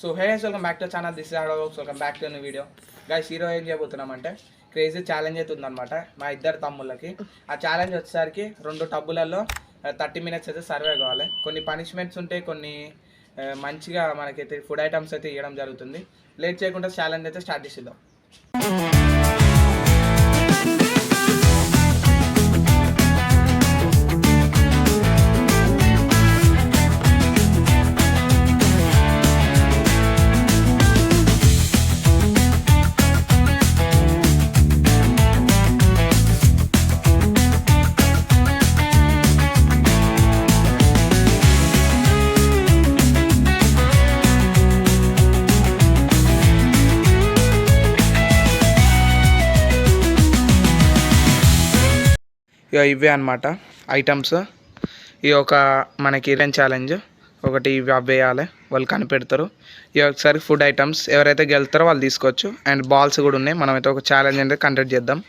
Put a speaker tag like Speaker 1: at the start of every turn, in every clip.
Speaker 1: So hey welcome back to channel this ఆడోక్స్ welcome back to video guys hero ఏం చేయబోతున్నామంటే crazy challenge అయితే ఉందన్నమాట. మా ఇద్దరు తమ్ముళ్ళకి. ఆ ఛాలెంజ్ వచ్చేసరికి రెండు టబ్బులలో థర్టీ మినిట్స్ అయితే సర్వే కావాలి. కొన్ని పనిష్మెంట్స్ ఉంటాయి కొన్ని మంచిగా మనకైతే ఫుడ్ ఐటమ్స్ అయితే ఇవ్వడం జరుగుతుంది. లేట్ చేయకుండా ఛాలెంజ్ అయితే స్టార్ట్ చేసేద్దాం. ఇక ఇవే అనమాట ఐటమ్స్. ఇవి ఒక మనకి ఇరెన్ ఛాలెంజ్ ఒకటి ఇవి అవి వేయాలి. వాళ్ళు కనిపెడతారు. ఈ ఒకసారి ఫుడ్ ఐటమ్స్ ఎవరైతే గెలుతారో వాళ్ళు తీసుకోవచ్చు. అండ్ బాల్స్ కూడా ఉన్నాయి. మనమైతే ఒక ఛాలెంజ్ అనేది కండక్ట్ చేద్దాం.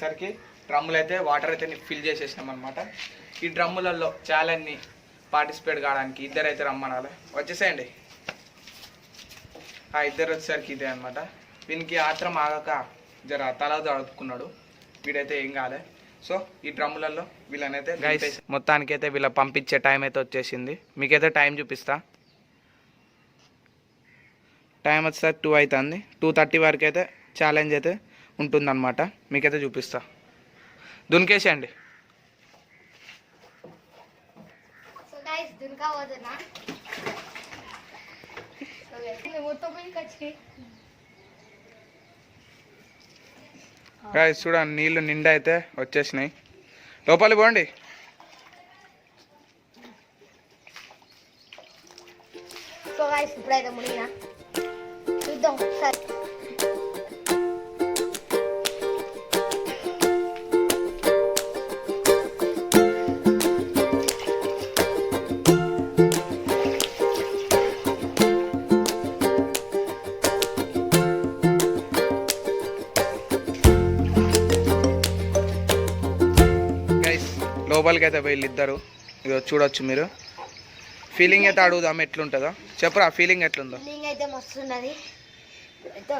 Speaker 1: వచ్చేసరికి డ్రమ్ములు అయితే వాటర్ అయితే ఫిల్ చేసేసినాం అనమాట ఈ డ్రమ్ములలో ఛాలెంజ్ని పార్టిసిపేట్ కావడానికి ఇద్దరు అయితే రమ్మనాలి. వచ్చేసేయండి. ఆ ఇద్దరు వచ్చేసరికి ఇదే అనమాట వీనికి ఆత్రం ఆగక జర తల అడుక్కున్నాడు వీడైతే ఏం కాలే. సో ఈ డ్రమ్ములలో వీళ్ళనైతే గైస్ మొత్తానికి అయితే వీళ్ళ పంపించే టైం అయితే వచ్చేసింది. మీకైతే టైం చూపిస్తా. టైం వచ్చేసరికి టూ అవుతుంది. టూ థర్టీ వరకు అయితే ఛాలెంజ్ అయితే ఉంటుందన్నమాట. మీకైతే చూపిస్తా. దునికేసేయండి. చూడండి నీళ్ళు నిండా అయితే వచ్చేసినాయి. లోపలికి పోండి. లోపలికి అయితే వీళ్ళు ఇద్దరు ఇదో చూడొచ్చు మీరు. ఫీలింగ్ అయితే అడుగుదాం ఎట్లుంటుందో. చెప్పరా ఫీలింగ్ ఎట్లుందో?
Speaker 2: అయితే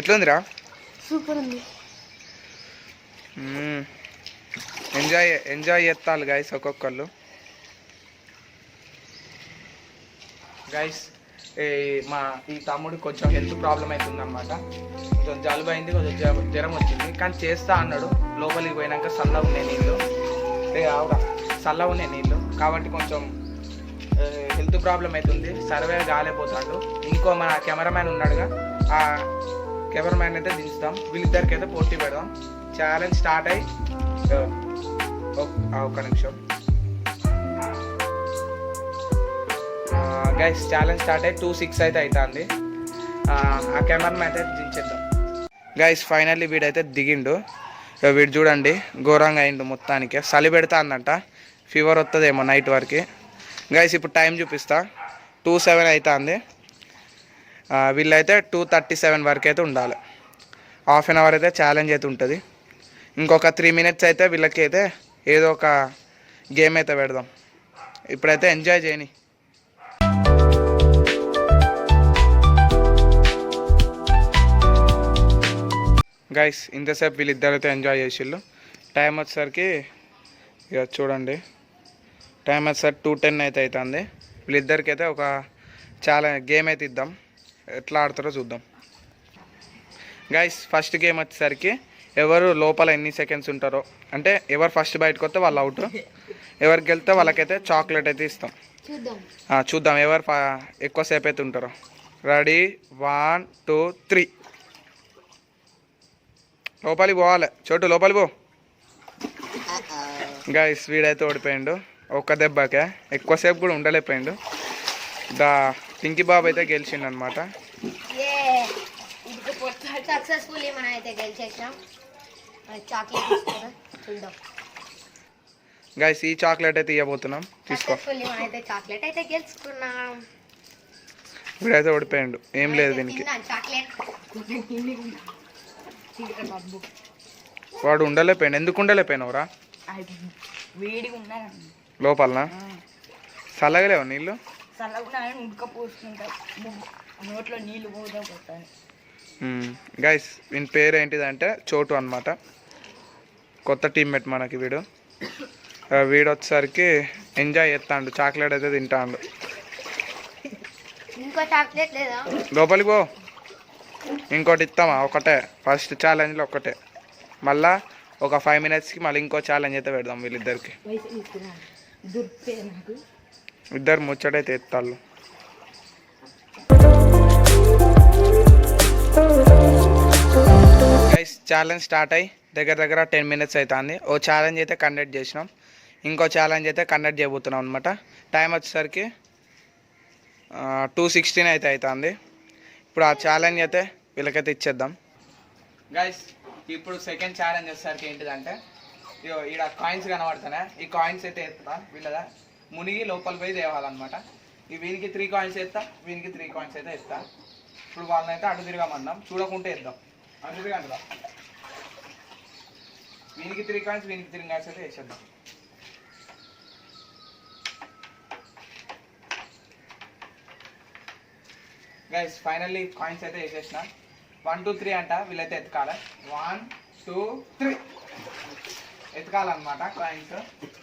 Speaker 1: ఎట్లుందిరా?
Speaker 2: సూపర్ ఉంది.
Speaker 1: ఎంజాయ్ ఎంజాయ్ చేస్తాను గైస్ ఒక్కొక్కళ్ళు. గైస్ మా ఈ తమ్ముడు కొంచెం హెల్త్ ప్రాబ్లం అవుతుంది అనమాట కొంచెం జలుబు అయింది కొంచెం జ్వరం వచ్చింది. కానీ చేస్తా అన్నాడు. లోపలికి పోయినాక చల్లగా ఉన్నాయి నీళ్ళు. ఏ సల్ల ఉన్నాయి నీళ్ళు. కాబట్టి కొంచెం హెల్త్ ప్రాబ్లం అవుతుంది. సర్వే కాలేపోతాడు ఇంకో మన కెమెరామ్యాన్ ఉన్నాడుగా. ఆ కెమెరామ్యాన్ అయితే దించుతాం. వీళ్ళిద్దరికి అయితే పోటీ పెడదాం. ఛాలెంజ్ స్టార్ట్ అయ్యి ఒక్క నిమిషం. గైస్ ఛాలెంజ్ స్టార్ట్ అయ్యి టూ సిక్స్ అయితే అవుతుంది. ఆ కెమెరామ్యాన్ అయితే దించేద్దాం. గైస్ ఫైనల్లీ వీడైతే దిగిండు. వీడు చూడండి ఘోరంగా అయిండు మొత్తానికి. చలి పెడతా అందంట ఫీవర్ వస్తుందేమో నైట్ వరకు. గైస్ ఇప్పుడు టైం చూపిస్తా. టూ సెవెన్ అవుతుంది వీళ్ళైతే టూ థర్టీ సెవెన్ వరకు అయితే ఉండాలి. హాఫ్ అన్ అవర్ అయితే ఛాలెంజ్ అయితే ఉంటుంది. ఇంకొక త్రీ మినిట్స్ అయితే వీళ్ళకి అయితే ఏదో ఒక గేమ్ అయితే పెడదాం. ఇప్పుడైతే ఎంజాయ్ చేయని గైస్ ఇంతసేపు వీళ్ళిద్దరు అయితే ఎంజాయ్ చేసిళ్ళు. టైం వచ్చేసరికి ఇక చూడండి. టైం వచ్చేసరికి టూ టెన్ అయితే అవుతుంది వీళ్ళిద్దరికి అయితే ఒక చాలా గేమ్ అయితే ఇద్దాం. ఎట్లా ఆడతారో చూద్దాం. గైస్ ఫస్ట్ గేమ్ వచ్చేసరికి ఎవరు లోపల ఎన్ని సెకండ్స్ ఉంటారో అంటే ఎవరు ఫస్ట్ బయటకు వస్తే వాళ్ళు అవుట్ ఎవరికి వెళ్తే వాళ్ళకైతే చాక్లెట్ అయితే ఇస్తాం.
Speaker 2: చూద్దాం.
Speaker 1: ఎవరు ఎక్కువసేపు అయితే ఉంటారో. రెడీ వన్ టూ త్రీ లోపలికి పోవాలి. చోటు లోపలికి పో. గైస్ వీడైతే ఓడిపోయిండు. ఒక్క దెబ్బకే. ఎక్కువసేపు కూడా ఉండలేకపోయిండు. దా పింకీ బాబు అయితే గెలిచిండు అనమాట
Speaker 2: సక్సెస్ఫుల్లీ మనం అయితే గెలిచేసాం. చాక్లెట్ తీసుకున్నాం చూద్దాం.
Speaker 1: గైస్ ఈ చాక్లెట్ అయితే ఇవ్వబోతున్నాం తీసుకో.
Speaker 2: అయితే చాక్లెట్ అయితే గెలుచుకున్నాం.
Speaker 1: వీడైతే ఓడిపోయిండు. ఏం లేదు దీనికి.
Speaker 2: చాక్లెట్
Speaker 1: వాడు ఉండలేపోయిండు ఎందుకు ఉండలేపోయినవురా లోపలనా? చల్లగలేవు నీళ్ళు?
Speaker 3: నోట్లో
Speaker 1: గైస్ వీని పేరు ఏంటిదంటే చోటు అనమాట కొత్త టీమ్మేట్ మనకి వీడు. వీడు వచ్చేసరికి ఎంజాయ్ చేస్తాడు. చాక్లెట్ అయితే తింటాడు.
Speaker 2: ఇంకో చాక్లెట్ లేదా?
Speaker 1: లోపలికి పో. ఇంకోటి ఇస్తామా ఒకటే. ఫస్ట్ ఛాలెంజ్లో ఒకటే. మళ్ళా ఒక ఫైవ్ మినిట్స్కి మళ్ళీ ఇంకో ఛాలెంజ్ అయితే పెడదాం వీళ్ళిద్దరికి. ఇద్దరు ముచ్చటైతే ఎత్తాళ్ళు. గైస్ ఛాలెంజ్ స్టార్ట్ అయ్యి దగ్గర దగ్గర టెన్ మినిట్స్ అవుతుంది ఓ ఛాలెంజ్ అయితే కండక్ట్ చేసినాం. ఇంకో ఛాలెంజ్ అయితే కండక్ట్ చేయబోతున్నాం అనమాట టైం వచ్చేసరికి టూ సిక్స్టీన్ అయితే అవుతుంది ఇప్పుడు ఆ ఛాలెంజ్ అయితే వీళ్ళకైతే ఇచ్చేద్దాం. గైస్ ఇప్పుడు సెకండ్ ఛాలెంజ్ వచ్చేసరికి ఏంటిదంటే ఇగో ఈడ కాయిన్స్ కనబడుతున్నాయి? ఈ కాయిన్స్ అయితే ఎత్తుతా వీళ్ళదా? మునిగి లోపల పోయి తేవాలన్నమాట. ఈ వీనికి త్రీ కాయిన్స్ ఎత్తా వీనికి త్రీ కాయిన్స్ అయితే ఎత్తా. ఇప్పుడు వాళ్ళని అయితే అటు తిరగమన్నాం. చూడకుంటే ఇద్దాం అటు తిరగండి వీనికి త్రీ కాయిన్స్ వీనికి త్రీ కాయిన్స్ అయితే వేసేద్దాం. గైస్ ఫైనల్లీ కాయిన్స్ అయితే వేసేసిన. వన్ టూ త్రీ అంట వీళ్ళైతే ఎత్తుకాలి. వన్ టూ త్రీ ఎత్తుకాలన్నమాట కాయిన్స్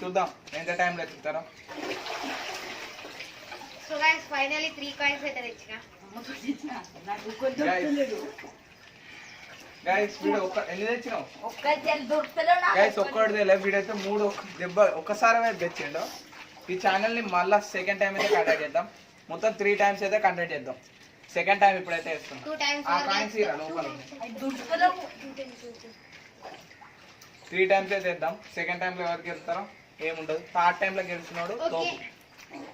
Speaker 1: చూద్దాం ఎంత టైంలో ఎత్తుతారో
Speaker 2: so guys finally three coins అయితే తెచ్చిన.
Speaker 3: అమ్మతో తెచ్చిన నాకు ఒక్క దొరకలేదు
Speaker 1: గైస్ వీడు ఒక్క ఎన్ని తెచ్చినావు? గైస్ వీడైతే మూడు దెబ్బ ఒక్కసారి అయితే తెచ్చిండు. ఈ ఛానల్ని మళ్ళీ సెకండ్ టైం అయితే కండక్ట్ చేద్దాం. మొత్తం త్రీ టైమ్స్ అయితే కండక్ట్ చేద్దాం. సెకండ్ టైం ఇప్పుడైతే వేస్తున్నాం.
Speaker 2: టూ టైమ్స్
Speaker 1: ఆ కాయిన్స్ ఇరా లోపల
Speaker 3: అది దొరకలేవు
Speaker 1: త్రీ టైమ్స్ అయితే వేద్దాం సెకండ్ టైంలో ఎవరికి వెళ్తారో ఏముండదు. థర్డ్ టైంలో గెలిచినోడు తోపు.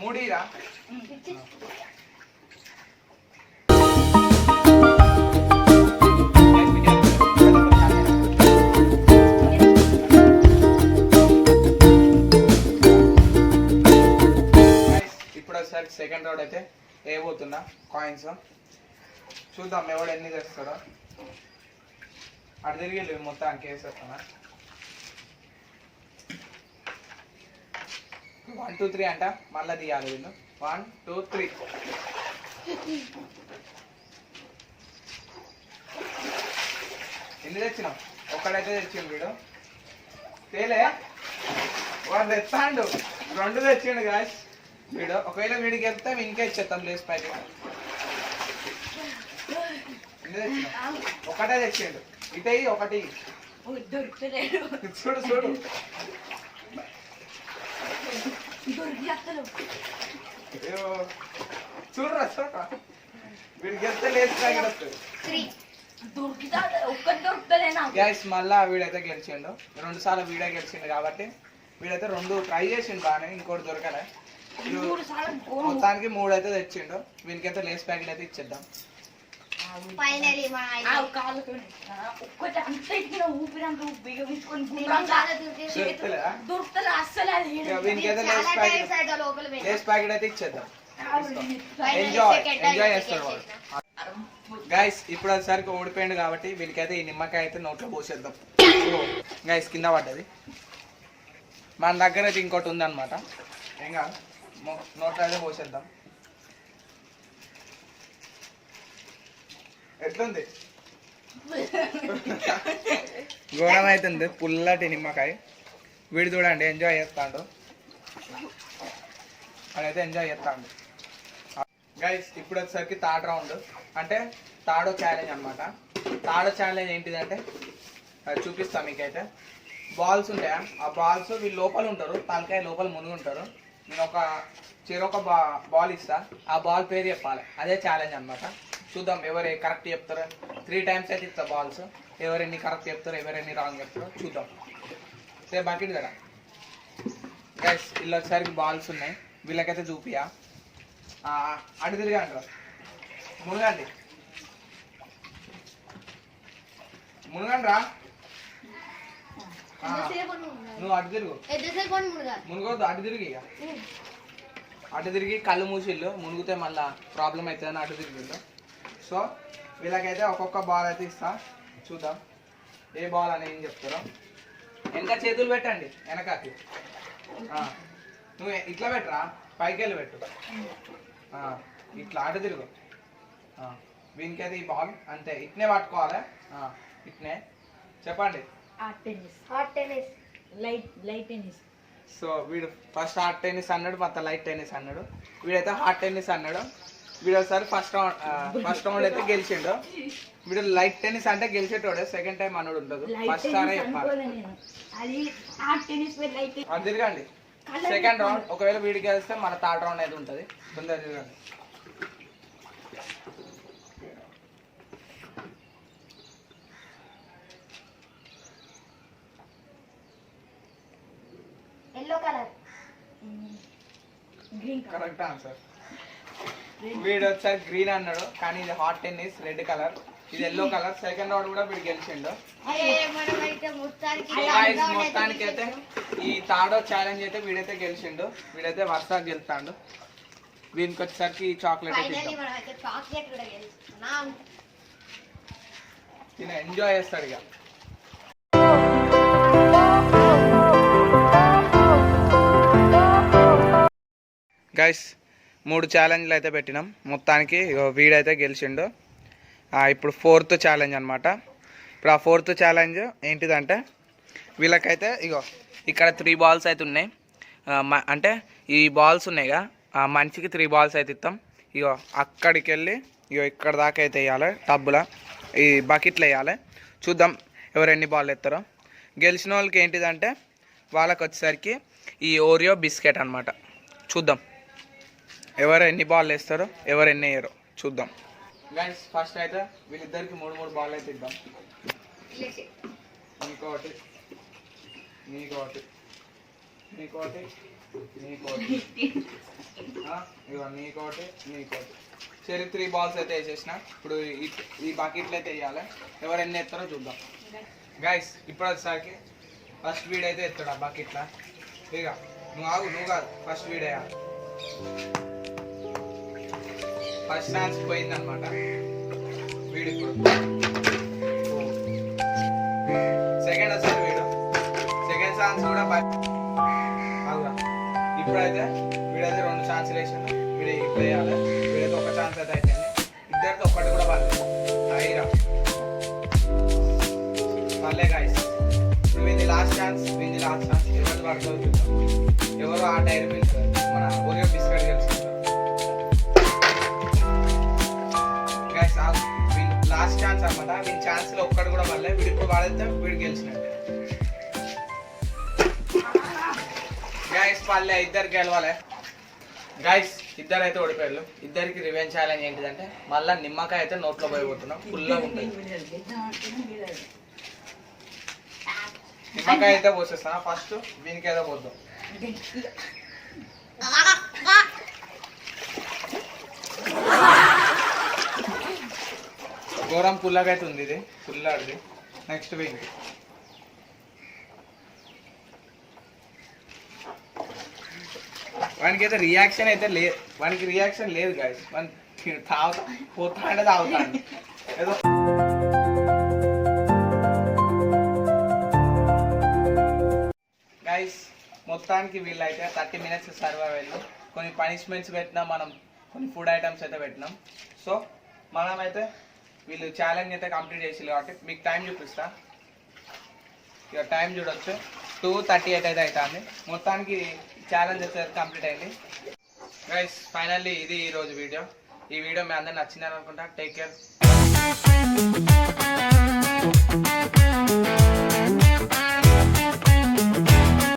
Speaker 1: మూడు ఇరా ఇప్పుడు ఒకసారి సెకండ్ రౌండ్ అయితే వేయబోతున్నా కాయిన్స్ చూద్దాం ఎవడు ఎన్ని తెస్తాడో. అటు తిరిగి వెళ్ళి మొత్తానికి వేసేస్తున్నా వన్ టూ త్రీ అంట. మళ్ళీ తీయాలి వీళ్ళు వన్ టూ త్రీ ఎన్ని తెచ్చినాం ఒక్కడైతే తెచ్చిండు వీడు. తేలే. వాడు తెచ్చాడు రెండు తెచ్చిండు కాదు వీడు ఒకవేళ వీడికి వెళ్తే ఇంకే ఇచ్చేస్తాం లేస్ ప్యాకెట్. తెచ్చినాం ఒకటే తెచ్చిండు. ఇటే ఒకటి చూడు చూడు. చూడురా చూడరా. వీడికి వెళ్తే లేస్ ప్యాకెట్ వస్తుంది. గ్యాస్ మళ్ళా వీడైతే గెలిచిండు. రెండు సార్లు వీడే గెలిచిండు కాబట్టి వీడైతే రెండు ట్రై చేసిండు బాగానే ఇంకోటి దొరకలే. మొత్తానికి మూడు అయితే తెచ్చిండు. వీనికైతే లేస్ ప్యాకెట్ అయితే ఇచ్చేద్దాం.
Speaker 3: ఒక్కటి అంత ఊపిరంత అస్సలు అది
Speaker 1: వీనికైతే లేస్ ప్యాకెట్. లేస్ ప్యాకెట్ అయితే ఇచ్చేద్దాం. Enjoy enjoy. గైస్ ఇప్పుడు ఒకసారికి ఓడిపోయిండు కాబట్టి వీళ్ళకైతే ఈ నిమ్మకాయ అయితే నోట్లో పోసేద్దాం. గైస్ కింద పడ్డది. మన దగ్గర అయితే ఇంకోటి ఉందన్నమాట. ఏం కాదు. నోట్లో అయితే పోసేద్దాం. ఎట్లుంది? ఘోరం అవుతుంది పుల్లటి నిమ్మకాయ. వీడు చూడండి ఎంజాయ్ చేస్తాడు. అదైతే ఎంజాయ్ చేస్తాడు. గైస్ ఇప్పుడు వచ్చేసరికి థర్డ్ రౌండ్. అంటే తాడో ఛాలెంజ్ అన్నమాట. తాడో ఛాలెంజ్ ఏంటిదంటే అది చూపిస్తా మీకైతే. బాల్స్ ఉంటాయా? ఆ బాల్స్ వీళ్ళు లోపల ఉంటారు తలకాయ లోపల మునిగి ఉంటారు. నేను ఒక చెరొక బా బాల్ ఇస్తా. ఆ బాల్ పేరు చెప్పాలి. అదే ఛాలెంజ్ అన్నమాట. చూద్దాం ఎవరు కరెక్ట్ చెప్తారు. త్రీ టైమ్స్ అయితే ఇస్తా బాల్స్ ఎవరెన్ని కరెక్ట్ చెప్తారు ఎవరెన్ని రాంగ్ చెప్తారో చూద్దాం. సే బకెట్ కదా గైస్ ఇలా వచ్చేసరికి బాల్స్ ఉన్నాయి. వీళ్ళకైతే చూపియా అటు తిరిగి అంటారు. మునగండి. మునగండి రా ఆ,
Speaker 2: ఎంతసేపు అని మునగాలి?
Speaker 1: నువ్వు అటు తిరుగు? మునుగొద్దు అటు తిరిగి ఇక. అటు తిరిగి కళ్ళు మూసిళ్ళు మునిగితే మళ్ళా ప్రాబ్లం అవుతుందని అటు తిరిగిళ్ళు సో వీళ్ళకైతే ఒక్కొక్క బాల్ అయితే ఇస్తా. చూద్దాం. ఏ బాల్ అని ఏం చెప్తారో. వెనక చేతులు పెట్టండి. వెనకకి. నువ్వు ఇట్లా పెట్టరా? పైకి వెళ్ళి పెట్టు ఇట్లా అటు తిరుగు. ఆ, వీనికైతే ఈ బాల్ అంతే. ఇట్నే పట్టుకోవాలి? ఇట్నే. చెప్పండి.
Speaker 3: Tennis.
Speaker 2: Hot tennis.
Speaker 3: Light light tennis.
Speaker 1: So వీడు ఫస్ట్ హార్ట్ టెన్నిస్ అన్నాడు మొత్తం లైట్ టెన్నిస్ అన్నాడు. వీడైతే హార్ట్ టెన్నిస్ అన్నాడు. వీడు ఒకసారి ఫస్ట్ రౌండ్ ఫస్ట్ రౌండ్ అయితే గెలిచిండు. వీడు లైట్ టెన్నిస్ అంటే గెలిచేటోడే సెకండ్ టైం అన్నాడు ఉండదు. ఫస్ట్ సారే చెప్పాలి.
Speaker 3: అది హాట్
Speaker 1: తిరగండి సెకండ్ రౌండ్ ఒకవేళ వీడికి గెలిస్తే మన థర్డ్ రౌండ్ అయితే ఉంటుంది. తొందర తిరగండి
Speaker 2: yellow colour
Speaker 3: green
Speaker 1: correct answer వీడు వచ్చారు గ్రీన్ అన్నాడు కానీ ఇది హాట్ టెన్నిస్ రెడ్ కలర్ ఇది ఎల్లో కలర్ సెకండ్ రౌండ్ కూడా వీడు గెలిచిండు.
Speaker 2: మొత్తానికి
Speaker 1: అయితే ఈ తాడో ఛాలెంజ్ అయితే వీడైతే గెలిచిండు. వీడైతే వరుసగా గెలుతాడు వీనికి వచ్చేసరికి చాక్లెట్ తిన ఎంజాయ్ చేస్తాడు ఇక. గైస్ మూడు ఛాలెంజ్లు అయితే పెట్టినాం. మొత్తానికి ఇగో వీడైతే గెలిచిండు. ఇప్పుడు ఫోర్త్ ఛాలెంజ్ అనమాట ఇప్పుడు ఆ ఫోర్త్ ఛాలెంజ్ ఏంటిదంటే వీళ్ళకైతే ఇగో ఇక్కడ త్రీ బాల్స్ అయితే ఉన్నాయి. మ- అంటే ఈ బాల్స్ ఉన్నాయిగా ఆ మనిషికి త్రీ బాల్స్ అయితే ఇస్తాం ఇగో అక్కడికి వెళ్ళి ఇగో ఇక్కడ దాకా అయితే వేయాలి టబ్బులో ఈ బకెట్లో వేయాలి. చూద్దాం ఎవరు ఎన్ని బాల్ ఎత్తారో. గెలిచిన వాళ్ళకి ఏంటిదంటే వాళ్ళకి వచ్చేసరికి ఈ ఓరియో బిస్కెట్ అనమాట చూద్దాం. ఎవరు ఎన్ని బాల్ వేస్తారో ఎవరు ఎన్ని వేయరో చూద్దాం. గైస్ ఫస్ట్ అయితే వీళ్ళిద్దరికి మూడు మూడు బాల్ అయితే ఇద్దాం. నీకోటి నీకోటి నీకోటి నీకోటి ఆ, నీకోటి నీకోటి సరే త్రీ బాల్స్ అయితే వేసేసిన. ఇప్పుడు ఈ- ఈ బకెట్లు అయితే వేయాలి. ఎవరు ఎన్ని ఎత్తారో చూద్దాం. గైస్ ఇప్పుడు వచ్చేసరికి ఫస్ట్ వీడ్ అయితే ఎత్తాడు ఆ బకెట్లా ఇక నువ్వు ఆగు నువ్వు కాదు. ఫస్ట్ వీడ్ వేయాలి ఫస్ట్ ఛాన్స్ పోయిందనమాట వీడు ఇప్పుడు సెకండ్ వస్తుంది వీడు. సెకండ్ ఛాన్స్ కూడా అవునా ఇప్పుడైతే వీడైతే రెండు ఛాన్సులు వేసాను వీడు ఇప్పుడు వేయాలి వీడైతే ఒక ఛాన్స్ అయితే అయిపోయింది ఇద్దరితో ఒక్కటి కూడా పడలేదు. అయిరా పర్లే గాయస్ ఇప్పుడు వీంది లాస్ట్ ఛాన్స్ వీంది లాస్ట్ ఛాన్స్ ఎవరు పడుతుంది చూద్దాం. ఎవరు ఆ టైర్ మిల్క్ లాస్ట్ ఛాన్స్ అనమాట వీడి ఛాన్స్లో ఒక్కడు కూడా పడలేదు. వీడు ఇప్పుడు వాడితే వీడు గెలిచినట్టే. గైస్ పల్లె ఇద్దరు గెలవాలి. గైస్ ఇద్దరు అయితే ఓడిపోయారు. ఇద్దరికి రివెంజ్ ఛాలెంజ్ ఏంటిదంటే మళ్ళీ నిమ్మకాయ అయితే నోట్లో పోయిపోతున్నాం ఫుల్గా ఉంటుంది నిమ్మకాయ అయితే పోసేస్తాను? ఫస్ట్ దీనికి అయితే పోద్దాం దూరం పుల్లగైతే ఉంది ఇది. పుల్లాడిది. నెక్స్ట్ వీక్ వానికి అయితే రియాక్షన్ అయితే లేదు వానికి రియాక్షన్ లేదు గాయస్ వానికి తాగుతా పోతా అంటే తాగుతాను ఏదో గైస్ మొత్తానికి వీళ్ళైతే థర్టీ మినిట్స్ సర్వైవల్ కొన్ని పనిష్మెంట్స్ పెట్టినాం మనం కొన్ని ఫుడ్ ఐటమ్స్ అయితే పెట్టినాం. సో మనమైతే వీళ్ళు ఛాలెంజ్ అయితే కంప్లీట్ చేసి కాబట్టి మీకు టైం చూపిస్తా. ఇక టైం చూడొచ్చు. టూ థర్టీ ఎయిట్ అయితే అవుతుంది మొత్తానికి ఛాలెంజ్ అయితే కంప్లీట్ అయింది. గైస్ ఫైనల్లీ ఇది ఈరోజు వీడియో ఈ వీడియో మీ అందరు నచ్చిందని అనుకుంటా. Take care